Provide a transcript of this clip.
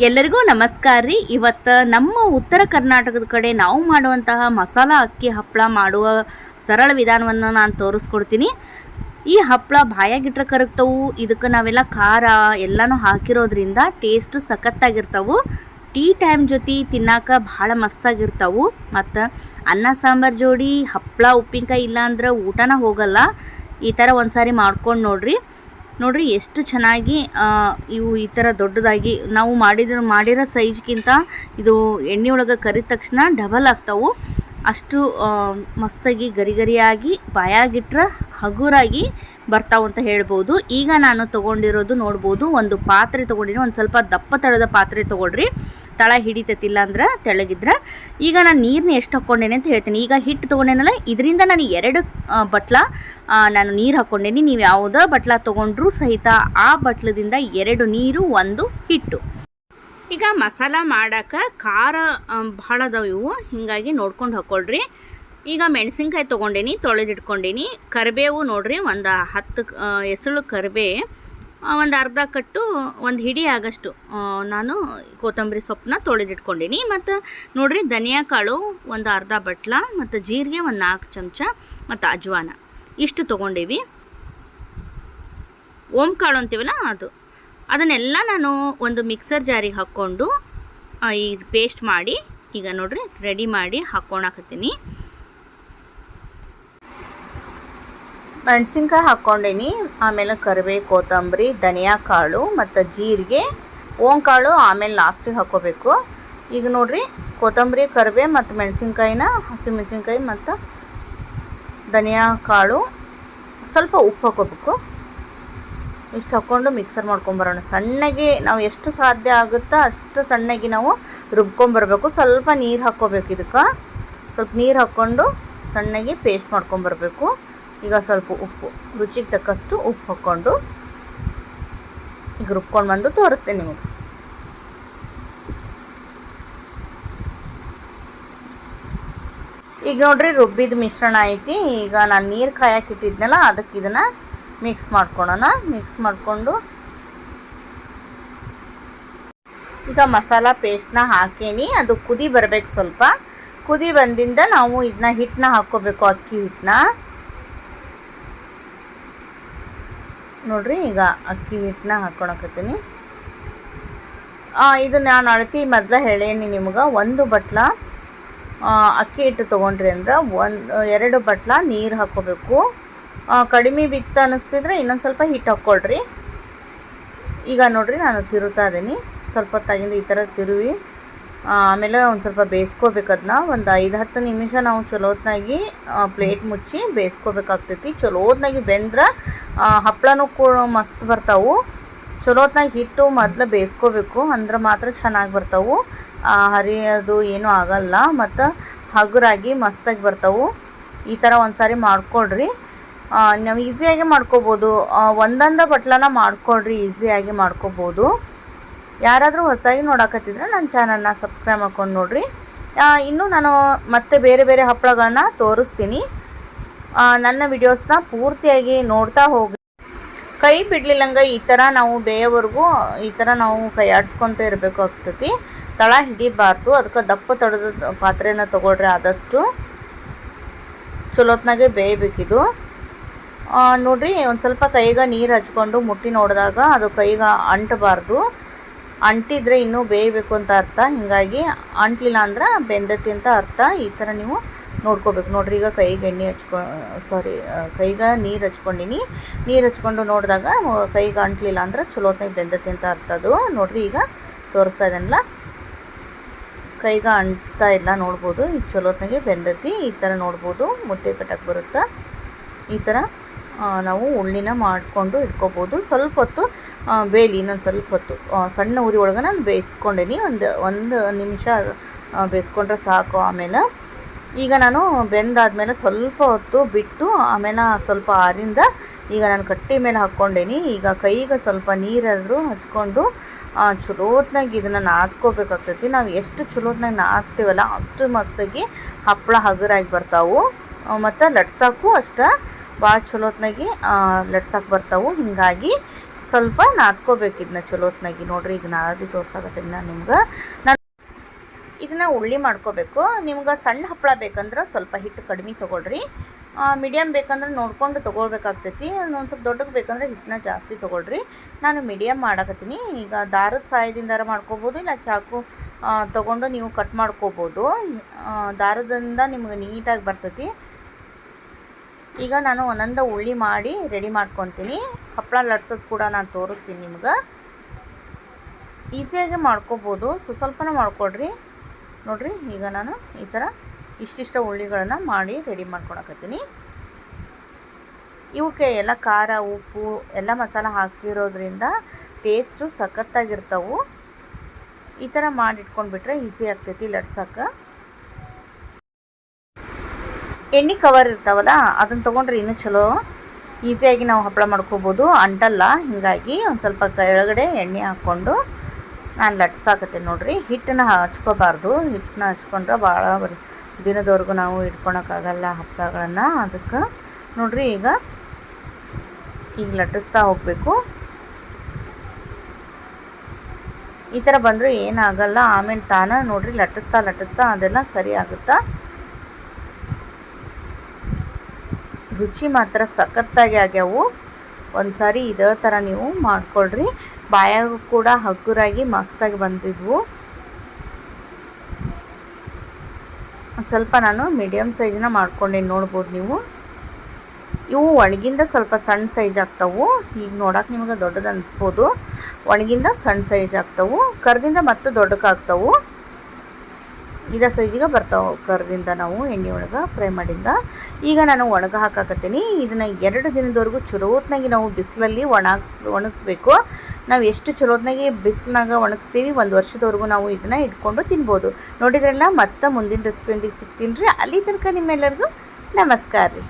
ಎಲ್ಲರಿಗೂ ನಮಸ್ಕಾರ ರೀ. ಇವತ್ತು ನಮ್ಮ ಉತ್ತರ ಕರ್ನಾಟಕದ ಕಡೆ ನಾವು ಮಾಡುವಂತಹ ಮಸಾಲ ಅಕ್ಕಿ ಹಪ್ಪಳ ಮಾಡುವ ಸರಳ ವಿಧಾನವನ್ನು ನಾನು ತೋರಿಸ್ಕೊಡ್ತೀನಿ. ಈ ಹಪ್ಪಳ ಬಾಯಾಗಿಟ್ರೆ ಕರಗ್ತವು, ಇದಕ್ಕೆ ನಾವೆಲ್ಲ ಖಾರ ಎಲ್ಲನೂ ಹಾಕಿರೋದ್ರಿಂದ ಟೇಸ್ಟ್ ಸಖತ್ತಾಗಿರ್ತವೆ. ಟೀ ಟೈಮ್ ಜೊತೆ ತಿನ್ನಾಕ ಭಾಳ ಮಸ್ತಾಗಿರ್ತವೆ. ಮತ್ತು ಅನ್ನ, ಸಾಂಬಾರು ಜೋಡಿ ಹಪ್ಪಳ ಉಪ್ಪಿನಕಾಯಿ ಇಲ್ಲಾಂದ್ರೆ ಊಟನ ಹೋಗಲ್ಲ. ಈ ಥರ ಒಂದು ಸಾರಿ ಮಾಡ್ಕೊಂಡು ನೋಡ್ರಿ. ನೋಡ್ರಿ ಎಷ್ಟು ಚೆನ್ನಾಗಿ ಇವು ಈ ಥರ ದೊಡ್ಡದಾಗಿ ನಾವು ಮಾಡಿದ್ರ, ಮಾಡಿರೋ ಸೈಜ್ಗಿಂತ ಇದು ಎಣ್ಣೆ ಒಳಗೆ ಕರಿದ ತಕ್ಷಣ ಡಬಲ್ ಆಗ್ತಾವು. ಅಷ್ಟು ಮಸ್ತಾಗಿ ಗರಿ ಗರಿಯಾಗಿ ಬಾಯಾಗಿಟ್ರೆ ಹಗುರಾಗಿ ಬರ್ತಾವು ಅಂತ ಹೇಳ್ಬೋದು. ಈಗ ನಾನು ತೊಗೊಂಡಿರೋದು ನೋಡ್ಬೋದು, ಒಂದು ಪಾತ್ರೆ ತೊಗೊಂಡಿನಿ, ಒಂದು ಸ್ವಲ್ಪ ದಪ್ಪ ತಳದ ಪಾತ್ರೆ ತೊಗೊಳ್ರಿ. ತಳ ಹಿಡಿತೈತಿಲ್ಲ ಅಂದ್ರೆ ತೆಳಗಿದ್ರೆ. ಈಗ ನಾನು ನೀರನ್ನ ಎಷ್ಟು ಹಾಕ್ಕೊಂಡೇನೆ ಅಂತ ಹೇಳ್ತೀನಿ. ಈಗ ಹಿಟ್ಟು ತೊಗೊಂಡೇನಲ್ಲ, ಇದರಿಂದ ನಾನು ಎರಡು ಬಟ್ಲ ನಾನು ನೀರು ಹಾಕ್ಕೊಂಡೇನಿ. ನೀವು ಯಾವುದೋ ಬಟ್ಲ ತೊಗೊಂಡ್ರೂ ಸಹಿತ ಆ ಬಟ್ಲದಿಂದ ಎರಡು ನೀರು, ಒಂದು ಹಿಟ್ಟು. ಈಗ ಮಸಾಲ ಮಾಡೋಕ್ಕೆ ಖಾರ ಭಾಳ ಅದಾವ ಇವು. ಹೀಗಾಗಿ ನೋಡ್ಕೊಂಡು ಹಾಕ್ಕೊಳ್ರಿ ಈಗ ಮೆಣಸಿನ್ಕಾಯಿ ತೊಗೊಂಡೇನಿ, ತೊಳೆದಿಟ್ಕೊಂಡೇನಿ. ಕರಿಬೇವು ನೋಡ್ರಿ, ಒಂದು ಹತ್ತು ಎಸಳು ಕರಿಬೇ ಒಂದು ಅರ್ಧ ಕಟ್ಟು ಒಂದು ಹಿಡಿ ಆಗಷ್ಟು ನಾನು ಕೊತ್ತಂಬರಿ ಸೊಪ್ಪನ್ನ ತೊಳೆದಿಟ್ಕೊಂಡೀನಿ. ಮತ್ತು ನೋಡ್ರಿ ಧನಿಯಾ ಕಾಳು ಒಂದು ಅರ್ಧ ಬಟ್ಲ, ಮತ್ತು ಜೀರಿಗೆ ಒಂದು ನಾಲ್ಕು ಚಮಚ, ಮತ್ತು ಅಜ್ವಾನ. ಇಷ್ಟು ತೊಗೊಂಡೀವಿ. ಓಂ ಕಾಳು ಅಂತೀವಲ್ಲ ಅದು. ಅದನ್ನೆಲ್ಲ ನಾನು ಒಂದು ಮಿಕ್ಸರ್ ಜಾರಿಗೆ ಹಾಕ್ಕೊಂಡು ಈ ಪೇಸ್ಟ್ ಮಾಡಿ, ಈಗ ನೋಡ್ರಿ ರೆಡಿ ಮಾಡಿ ಹಾಕ್ಕೊಳಕತ್ತೀನಿ ಮೆಣಸಿನ್ಕಾಯಿ ಹಾಕ್ಕೊಂಡೇನಿ, ಆಮೇಲೆ ಕರಿಬೇವು, ಕೊತ್ತಂಬರಿ, ಧನಿಯಾ ಕಾಳು ಮತ್ತು ಜೀರಿಗೆ, ಓಂ ಕಾಳು ಆಮೇಲೆ ಲಾಸ್ಟಿಗೆ ಹಾಕ್ಕೋಬೇಕು. ಈಗ ನೋಡ್ರಿ, ಕೊತ್ತಂಬರಿ, ಕರಿಬೇವು ಮತ್ತು ಮೆಣಸಿನ್ಕಾಯಿನ ಹಸಿಮೆಣಸಿನ್ಕಾಯಿ ಮತ್ತು ಧನಿಯಾ ಕಾಳು ಸ್ವಲ್ಪ ಉಪ್ಪು ಹಾಕ್ಕೋಬೇಕು. ಇಷ್ಟು ಹಾಕ್ಕೊಂಡು ಮಿಕ್ಸರ್ ಮಾಡ್ಕೊಂಬರೋಣ ಸಣ್ಣಗೆ ನಾವು ಎಷ್ಟು ಸಾಧ್ಯ ಆಗುತ್ತೋ ಅಷ್ಟು ಸಣ್ಣಗೆ ನಾವು ರುಬ್ಕೊಂಬರ್ಬೇಕು ಸ್ವಲ್ಪ ನೀರು ಹಾಕ್ಕೋಬೇಕು ಇದಕ್ಕೆ. ಸ್ವಲ್ಪ ನೀರು ಹಾಕ್ಕೊಂಡು ಸಣ್ಣಗೆ ಪೇಸ್ಟ್ ಮಾಡ್ಕೊಂಬರ್ಬೇಕು ಈಗ ಸ್ವಲ್ಪ ಉಪ್ಪು, ರುಚಿಗೆ ತಕ್ಕಷ್ಟು ಉಪ್ಪು ಹಾಕ್ಕೊಂಡು ಈಗ ರುಬ್ಕೊಂಡು ಬಂದು ತೋರಿಸ್ತೇನೆ ನಿಮಗೆ. ಈಗ ನೋಡ್ರಿ ರುಬ್ಬಿದ ಮಿಶ್ರಣ ಐತಿ. ಈಗ ನಾನು ನೀರು ಕಾಯಕ್ಕೆ ಇಟ್ಟಿದ್ನಲ್ಲ ಅದಕ್ಕೆ ಇದನ್ನು ಮಿಕ್ಸ್ ಮಾಡ್ಕೊಳ್ಳೋಣ ಮಿಕ್ಸ್ ಮಾಡಿಕೊಂಡು ಈಗ ಮಸಾಲ ಪೇಸ್ಟ್ನ ಹಾಕೇನಿ. ಅದು ಕುದಿ ಬರಬೇಕು ಸ್ವಲ್ಪ. ಕುದಿ ಬಂದಿಂದ ನಾವು ಇದನ್ನ ಹಿಟ್ಟನ್ನ ಹಾಕ್ಕೋಬೇಕು, ಅಕ್ಕಿ ಹಿಟ್ಟನ್ನ. ನೋಡ್ರಿ, ಈಗ ಅಕ್ಕಿ ಹಿಟ್ಟನ್ನ ಹಾಕ್ಕೊಳಕತ್ತೀನಿ ಇದು ನಾನು ಅಳತಿ ಮೊದಲ ಹೇಳೇನಿ ನಿಮ್ಗೆ. ಒಂದು ಬಟ್ಲ ಅಕ್ಕಿ ಹಿಟ್ಟು ತೊಗೊಂಡ್ರಿ ಅಂದ್ರೆ ಒಂದು, ಎರಡು ಬಟ್ಲ ನೀರು ಹಾಕ್ಕೋಬೇಕು. ಕಡಿಮೆ ಬಿತ್ತು ಅನ್ನಿಸ್ತಿದ್ರೆ ಇನ್ನೊಂದು ಸ್ವಲ್ಪ ಹಿಟ್ಟು ಹಾಕ್ಕೊಳ್ರಿ ಈಗ ನೋಡಿರಿ ನಾನು ತಿರುತ್ತಾ ಇದ್ದೀನಿ. ಸ್ವಲ್ಪ ಹೊತ್ತಾಗಿಂದ ಈ ಥರ ತಿರುವಿ. ಆಮೇಲೆ ಒಂದು ಸ್ವಲ್ಪ ಬೇಯಿಸ್ಕೋಬೇಕು ಅದನ್ನ ಒಂದು ಐದು, ಹತ್ತು ನಿಮಿಷ ನಾವು ಚಲೋತ್ನಾಗಿ ಪ್ಲೇಟ್ ಮುಚ್ಚಿ ಬೇಯಿಸ್ಕೋಬೇಕಾಗ್ತೈತಿ. ಚಲೋತ್ನಾಗಿ ಬೆಂದ್ರೆ ಹಪ್ಪಳನೂ ಕೂಡ ಮಸ್ತ್ ಬರ್ತಾವು. ಚಲೋತ್ನಾಗಿ ಹಿಟ್ಟು ಮೊದಲು ಬೇಯಿಸ್ಕೋಬೇಕು. ಅಂದ್ರೆ ಮಾತ್ರ ಚೆನ್ನಾಗಿ ಬರ್ತಾವು. ಹರಿಯೋದು ಏನೂ ಆಗಲ್ಲ. ಮತ್ತು ಹಗುರಾಗಿ ಮಸ್ತಾಗಿ ಬರ್ತಾವು. ಈ ಥರ ಒಂದು ಸಾರಿ ಮಾಡ್ಕೊಳ್ರಿ. ನಾವು ಈಸಿಯಾಗಿ ಮಾಡ್ಕೋಬೋದು. ಒಂದೊಂದ ಬಟ್ಲನ ಮಾಡ್ಕೊಳ್ರಿ ಈಸಿಯಾಗಿ ಮಾಡ್ಕೋಬೋದು. ಯಾರಾದರೂ ಹೊಸದಾಗಿ ನೋಡಕತ್ತಿದ್ರೆ ನನ್ನ ಚಾನಲ್ನ ಸಬ್ಸ್ಕ್ರೈಬ್ ಮಾಡ್ಕೊಂಡು ನೋಡಿರಿ. ಇನ್ನೂ ನಾನು ಮತ್ತೆ ಬೇರೆ ಬೇರೆ ಹಪ್ಪಳಗಳನ್ನ ತೋರಿಸ್ತೀನಿ. ನನ್ನ ವಿಡಿಯೋಸ್ನ ಪೂರ್ತಿಯಾಗಿ ನೋಡ್ತಾ ಹೋಗಿ ಕೈ ಬಿಡ್ಲಿಲ್ಲಂಗ ಈ ಥರ ನಾವು ಬೇಯೋವರೆಗೂ, ಈ ಥರ ನಾವು ಕೈ ಆಡಿಸ್ಕೊತ ಇರಬೇಕು ಆಗ್ತೈತಿ. ತಳ ಹಿಡಿಬಾರ್ದು, ಅದಕ್ಕೆ ದಪ್ಪ ತಡದ ಪಾತ್ರೆನ ತೊಗೊಳ್ರಿ ಆದಷ್ಟು. ಚಲೋತ್ನಾಗೆ ಬೇಯಬೇಕಿದು. ನೋಡ್ರಿ, ಒಂದು ಸ್ವಲ್ಪ ಕೈಗೆ ನೀರು ಹಚ್ಕೊಂಡು ಮುಟ್ಟಿ ನೋಡಿದಾಗ ಅದು ಕೈಗೆ ಅಂಟಬಾರ್ದು. ಅಂಟಿದ್ರೆ ಇನ್ನೂ ಬೇಯಬೇಕು ಅಂತ ಅರ್ಥ. ಹೀಗಾಗಿ ಅಂಟ್ಲಿಲ್ಲ ಅಂದ್ರೆ ಬೆಂದತಿ ಅಂತ ಅರ್ಥ. ಈ ಥರ ನೀವು ನೋಡ್ಕೋಬೇಕು. ನೋಡ್ರಿ, ಈಗ ಕೈಗೆ ಎಣ್ಣೆ ಹಚ್ಕೊ ಸಾರಿ ಕೈಗೆ ನೀರು ಹಚ್ಕೊಂಡಿನಿ. ನೀರು ಹಚ್ಕೊಂಡು ನೋಡಿದಾಗ ಕೈಗೆ ಅಂಟ್ಲಿಲ್ಲ ಅಂದ್ರೆ ಚಲೋತ್ನಾಗ ಬೆಂದತಿ ಅಂತ ಅರ್ಥ ಅದು. ನೋಡ್ರಿ, ಈಗ ತೋರಿಸ್ತಾ ಇದ್ದಲ್ಲ ಕೈಗೆ ಅಂಟ್ತಾ ಇಲ್ಲ ನೋಡ್ಬೋದು. ಈಗ ಚಲೋತ್ನಾಗೆ ಬೆಂದತಿ. ಈ ಥರ ನೋಡ್ಬೋದು. ಮುದ್ದೆ ಕಟ್ಟಕ್ಕೆ ಬರುತ್ತೆ? ಈ ಥರ ನಾವು ಉಳ್ಳಿನ ಮಾಡಿಕೊಂಡು ಇಟ್ಕೋಬೋದು. ಸ್ವಲ್ಪ ಹೊತ್ತು ಬೇಲಿ, ಇನ್ನೊಂದು ಸ್ವಲ್ಪ ಹೊತ್ತು ಸಣ್ಣ ಉರಿ ಒಳಗೆ ನಾನು ಬೇಯಿಸ್ಕೊಂಡೇನಿ. ಒಂದು ಒಂದು ನಿಮಿಷ ಬೇಯಿಸ್ಕೊಂಡ್ರೆ ಸಾಕು ಆಮೇಲೆ. ಈಗ ನಾನು ಬೆಂದಾದಮೇಲೆ ಸ್ವಲ್ಪ ಹೊತ್ತು ಬಿಟ್ಟು, ಆಮೇಲೆ ಸ್ವಲ್ಪ ಆರಿಂದ ಈಗ ನಾನು ಕಟ್ಟಿ ಮೇಲೆ ಹಾಕ್ಕೊಂಡೇನಿ. ಈಗ ಕೈಗೆ ಸ್ವಲ್ಪ ನೀರಾದರೂ ಹಚ್ಕೊಂಡು ಚಲೋತ್ನಾಗ ಇದನ್ನು ನಾದ್ಕೋಬೇಕಾಗ್ತೈತಿ. ನಾವು ಎಷ್ಟು ಚಲೋತ್ನಾಗ ನಾದ್ತೀವಲ್ಲ, ಅಷ್ಟು ಮಸ್ತಾಗಿ ಹಪ್ಪಳ ಹಗುರಾಗಿ ಬರ್ತಾವು. ಮತ್ತು ಲಟ್ಸಾಕು ಅಷ್ಟ. ಭಾಳ ಚಲೋತ್ನಾಗಿ ಲಟ್ಸಕ್ಕೆ ಬರ್ತಾವೆ. ಹೀಗಾಗಿ ಸ್ವಲ್ಪ ನಾದ್ಕೋಬೇಕು ಇದನ್ನ ಚಲೋತ್ನಾಗಿ. ನೋಡ್ರಿ, ಈಗ ನಾದಿ ತೋರ್ಸಾಕತ್ತೀನಿ ನಾನು ನಿಮ್ಗೆ. ನಾನು ಇದನ್ನ ಉಳ್ಳಿ ಮಾಡ್ಕೋಬೇಕು. ನಿಮ್ಗೆ ಸಣ್ಣ ಹಪ್ಪಳ ಬೇಕಂದ್ರೆ ಸ್ವಲ್ಪ ಹಿಟ್ಟು ಕಡಿಮೆ ತೊಗೊಳ್ರಿ. ಮೀಡಿಯಮ್ ಬೇಕಂದ್ರೆ ನೋಡ್ಕೊಂಡು ತೊಗೊಳ್ಬೇಕಾಗ್ತೈತಿ. ಒಂದು ಸ್ವಲ್ಪ ದೊಡ್ಡಕ್ಕೆ ಬೇಕಂದ್ರೆ ಹಿಟ್ಟನ್ನ ಜಾಸ್ತಿ ತೊಗೊಳ್ರಿ. ನಾನು ಮೀಡಿಯಮ್ ಮಾಡಕತ್ತೀನಿ. ಈಗ ದಾರದ ಸಹಾಯದಿಂದ ಮಾಡ್ಕೋಬೋದು, ಇಲ್ಲ ಚಾಕು ತೊಗೊಂಡು ನೀವು ಕಟ್ ಮಾಡ್ಕೋಬೋದು. ದಾರದಿಂದ ನಿಮ್ಗೆ ನೀಟಾಗಿ ಬರ್ತೈತಿ. ಈಗ ನಾನು ಒಂದೊಂದು ಉಳ್ಳಿ ಮಾಡಿ ರೆಡಿ ಮಾಡ್ಕೊತೀನಿ. ಹಪ್ಪಳ ಲಟ್ಸೋದು ಕೂಡ ನಾನು ತೋರಿಸ್ತೀನಿ ನಿಮ್ಗೆ. ಈಸಿಯಾಗಿ ಮಾಡ್ಕೋಬೋದು. ಸೊ ಸ್ವಲ್ಪನೇ ಮಾಡ್ಕೊಡ್ರಿ. ನೋಡಿರಿ, ಈಗ ನಾನು ಈ ಥರ ಇಷ್ಟಿಷ್ಟ ಉಳ್ಳಿಗಳನ್ನು ಮಾಡಿ ರೆಡಿ ಮಾಡ್ಕೊಳಕತ್ತೀನಿ. ಇವಕ್ಕೆ ಎಲ್ಲ ಖಾರ, ಉಪ್ಪು, ಎಲ್ಲ ಮಸಾಲ ಹಾಕಿರೋದ್ರಿಂದ ಟೇಸ್ಟು ಸಖತ್ತಾಗಿರ್ತವೆ. ಈ ಥರ ಮಾಡಿ ಇಟ್ಕೊಂಡ್ಬಿಟ್ರೆ ಈಸಿ ಆಗ್ತೈತಿ ಲಟ್ಸಕ್ಕೆ ಎಣ್ಣೆ ಕವರ್ ಇರ್ತಾವಲ್ಲ ಅದನ್ನ ತೊಗೊಂಡ್ರೆ ಇನ್ನೂ ಚಲೋ. ಈಸಿಯಾಗಿ ನಾವು ಹಪ್ಪಳ ಮಾಡ್ಕೋಬೋದು. ಅಂಟಲ್ಲ, ಹೀಗಾಗಿ ಒಂದು ಸ್ವಲ್ಪ ಕೆಳಗಡೆ ಎಣ್ಣೆ ಹಾಕ್ಕೊಂಡು ನಾನು ಲಟ್ಸಾಕತ್ತೀನಿ ನೋಡ್ರಿ. ಹಿಟ್ಟನ್ನ ಹಚ್ಕೋಬಾರ್ದು. ಹಿಟ್ಟನ್ನ ಹಚ್ಕೊಂಡ್ರೆ ಭಾಳ ದಿನದವರೆಗೂ ನಾವು ಇಟ್ಕೊಳಕ್ಕಾಗಲ್ಲ ಹಪ್ಪಳಗಳನ್ನು. ಅದಕ್ಕೆ ನೋಡ್ರಿ ಈಗ ಈಗ ಲಟ್ಟಿಸ್ತಾ ಹೋಗಬೇಕು. ಈ ಥರ ಬಂದರೂ ಏನಾಗಲ್ಲ. ಆಮೇಲೆ ತಾನ ನೋಡ್ರಿ ಲಟ್ಟಿಸ್ತಾ ಲಟ್ಟಿಸ್ತಾ ಅದೆಲ್ಲ ಸರಿ ಆಗುತ್ತಾ? ರುಚಿ ಮಾತ್ರ ಸಖತ್ತಾಗಿ ಆಗ್ಯಾವು. ಒಂದು ಸಾರಿ ಇದೇ ಥರ ನೀವು ಮಾಡ್ಕೊಳ್ರಿ. ಬಾಯಾಗೂ ಕೂಡ ಹಗುರಾಗಿ ಮಸ್ತಾಗಿ ಬಂದಿದ್ವು. ಸ್ವಲ್ಪ ನಾನು ಮೀಡಿಯಮ್ ಸೈಜ್ನ ಮಾಡ್ಕೊಂಡೇನು ನೋಡ್ಬೋದು ನೀವು. ಇವು ಒಣಗಿಂದ ಸ್ವಲ್ಪ ಸಣ್ಣ ಸೈಜ್ ಆಗ್ತವೆ. ಈಗ ನೋಡೋಕೆ ನಿಮಗೆ ದೊಡ್ಡದು ಅನಿಸ್ಬೋದು. ಒಣಗಿಂದ ಸಣ್ಣ ಸೈಜ್ ಆಗ್ತವೆ. ಕರ್ದಿಂದ ಮತ್ತೆ ದೊಡ್ಡಕ್ಕಾಗ್ತಾವು. ಇದ ಸೈಜಿಗೆ ಬರ್ತಾವೆ ಕರ್ದಿಂದ ನಾವು ಎಣ್ಣೆ ಒಳಗೆ ಫ್ರೈ ಮಾಡಿಂದ. ಈಗ ನಾನು ಒಣಗ ಹಾಕಾಕತ್ತೀನಿ. ಇದನ್ನು ಎರಡು ದಿನದವರೆಗೂ ಚಲೋತ್ನಾಗಿ ನಾವು ಬಿಸಿಲಲ್ಲಿ ಒಣಗಿಸ್, ಒಣಗಿಸ್ಬೇಕು. ನಾವು ಎಷ್ಟು ಚಲೋತ್ನಾಗಿ ಬಿಸಿಲಾಗ ಒಣಗಿಸ್ತೀವಿ, ಒಂದು ವರ್ಷದವರೆಗೂ ನಾವು ಇದನ್ನು ಇಟ್ಕೊಂಡು ತಿನ್ಬೋದು. ನೋಡಿದ್ರಲ್ಲ, ಮತ್ತೆ ಮುಂದಿನ ರೆಸಿಪಿಯೊಂದಿಗೆ ಸಿಗ್ತೀನಿ ರೀ. ಅಲ್ಲಿ ತನಕ ನಿಮ್ಮೆಲ್ಲರಿಗೂ ನಮಸ್ಕಾರ ರೀ.